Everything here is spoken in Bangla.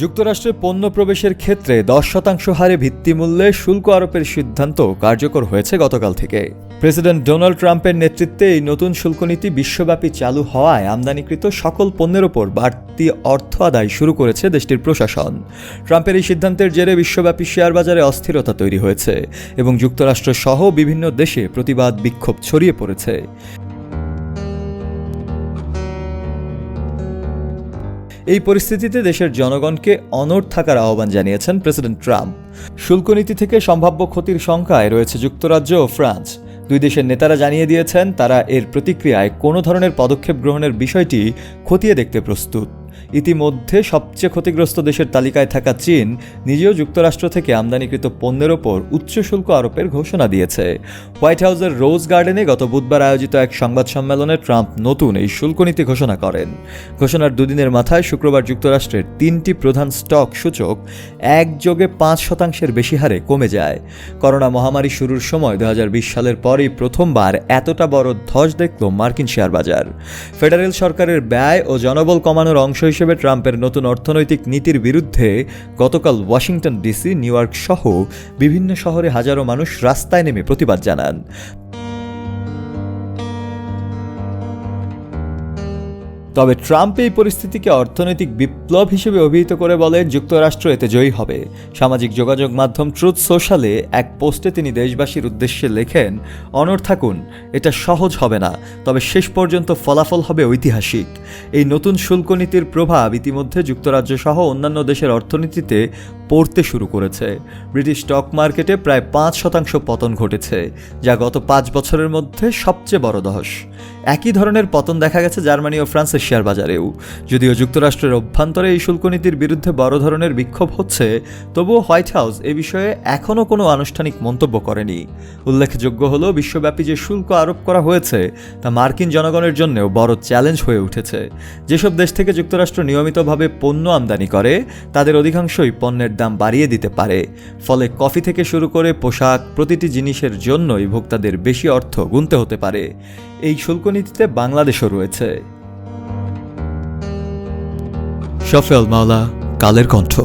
যুক্তরাষ্ট্রে পণ্য প্রবেশের ক্ষেত্রে দশ শতাংশ হারে ভিত্তিমূল্যে শুল্ক আরোপের সিদ্ধান্ত কার্যকর হয়েছে গতকাল থেকে। প্রেসিডেন্ট ডোনাল্ড ট্রাম্পের নেতৃত্বে এই নতুন শুল্ক নীতি বিশ্বব্যাপী চালু হওয়ায় আমদানিকৃত সকল পণ্যের ওপর বাড়তি অর্থ আদায় শুরু করেছে দেশটির প্রশাসন। ট্রাম্পের এই সিদ্ধান্তের জেরে বিশ্বব্যাপী শেয়ার বাজারে অস্থিরতা তৈরি হয়েছে এবং যুক্তরাষ্ট্র সহ বিভিন্ন দেশে প্রতিবাদ বিক্ষোভ ছড়িয়ে পড়েছে। এই পরিস্থিতিতে দেশের জনগণকে অনড় থাকার আহ্বান জানিয়েছেন প্রেসিডেন্ট ট্রাম্প। শুল্ক নীতি থেকে সম্ভাব্য ক্ষতির সংখ্যায় রয়েছে যুক্তরাজ্য ও ফ্রান্স। দুই দেশের নেতারা জানিয়ে দিয়েছেন, তারা এর প্রতিক্রিয়ায় কোনো ধরনের পদক্ষেপ গ্রহণের বিষয়টি খতিয়ে দেখতে প্রস্তুত। ইতিমধ্যে সবচেয়ে ক্ষতিগ্রস্ত দেশের তালিকায় থাকা চীন নিজেও যুক্তরাষ্ট্র থেকে আমদানিকৃত পণ্যের ওপর উচ্চ শুল্ক আরোপের ঘোষণা দিয়েছে। হোয়াইট হাউসের রোজ গার্ডেনে গত বুধবার আয়োজিত এক সংবাদ সম্মেলনে ট্রাম্প নতুন এই শুল্ক নীতি ঘোষণা করেন। ঘোষণার দুদিনের মাথায় শুক্রবার যুক্তরাষ্ট্রের তিনটি প্রধান স্টক সূচক একযোগে পাঁচ শতাংশের বেশি হারে কমে যায়। করোনা মহামারী শুরুর সময় দু হাজার বিশ সালের পরই প্রথমবার এতটা বড় ধস দেখল মার্কিন শেয়ার বাজার ফেডারেল সরকারের ব্যয় ও জনবল কমানোর অংশ হিসেবে ট্রাম্পের নতুন অর্থনৈতিক নীতির বিরুদ্ধে গতকাল ওয়াশিংটন ডিসি, নিউ সহ বিভিন্ন শহরে হাজারো মানুষ রাস্তায় নেমে প্রতিবাদ জানান। তবে ট্রাম্প এই পরিস্থিতিকে অর্থনৈতিক বিপ্লব হিসেবে অভিহিত করে বলেন যুক্তরাষ্ট্র এতে জয়ী হবে। সামাজিক যোগাযোগ মাধ্যম ট্রুথ সোশ্যালে এক পোস্টে তিনি দেশবাসীর উদ্দেশ্যে লেখেন অনর থাকুন, এটা সহজ হবে না, তবে শেষ পর্যন্ত ফলাফল হবে ঐতিহাসিক। এই নতুন শুল্ক নীতির প্রভাব ইতিমধ্যে যুক্তরাজ্য সহ অন্যান্য দেশের অর্থনীতিতে পড়তে শুরু করেছে। ব্রিটিশ স্টক মার্কেটে প্রায় পাঁচ শতাংশ পতন ঘটেছে, যা গত পাঁচ বছরের মধ্যে সবচেয়ে বড় দশ একই ধরনের পতন দেখা গেছে জার্মানি ও ফ্রান্সের শেয়ার বাজারেও। যদিও যুক্তরাষ্ট্রের অভ্যন্তরে এই শুল্ক নীতির বিরুদ্ধে বড় ধরনের বিক্ষোভ হচ্ছে, তবুও হোয়াইট হাউস এ বিষয়ে এখনও কোনো আনুষ্ঠানিক মন্তব্য করেনি। উল্লেখযোগ্য হল, বিশ্বব্যাপী যে শুল্ক আরোপ করা হয়েছে, তা মার্কিন জনগণের জন্যও বড় চ্যালেঞ্জ হয়ে উঠেছে। যেসব দেশ থেকে যুক্তরাষ্ট্র নিয়মিতভাবে পণ্য আমদানি করে, তাদের অধিকাংশই পণ্যের দাম বাড়িয়ে দিতে পারে। ফলে কফি থেকে শুরু করে পোশাক প্রতিটি জিনিসের জন্যই ভোক্তাদের বেশি অর্থ গুনতে হতে পারে। এই শুল্ক নীতিতে বাংলাদেশও রয়েছে। শফেল মাওলা, কালের কণ্ঠ।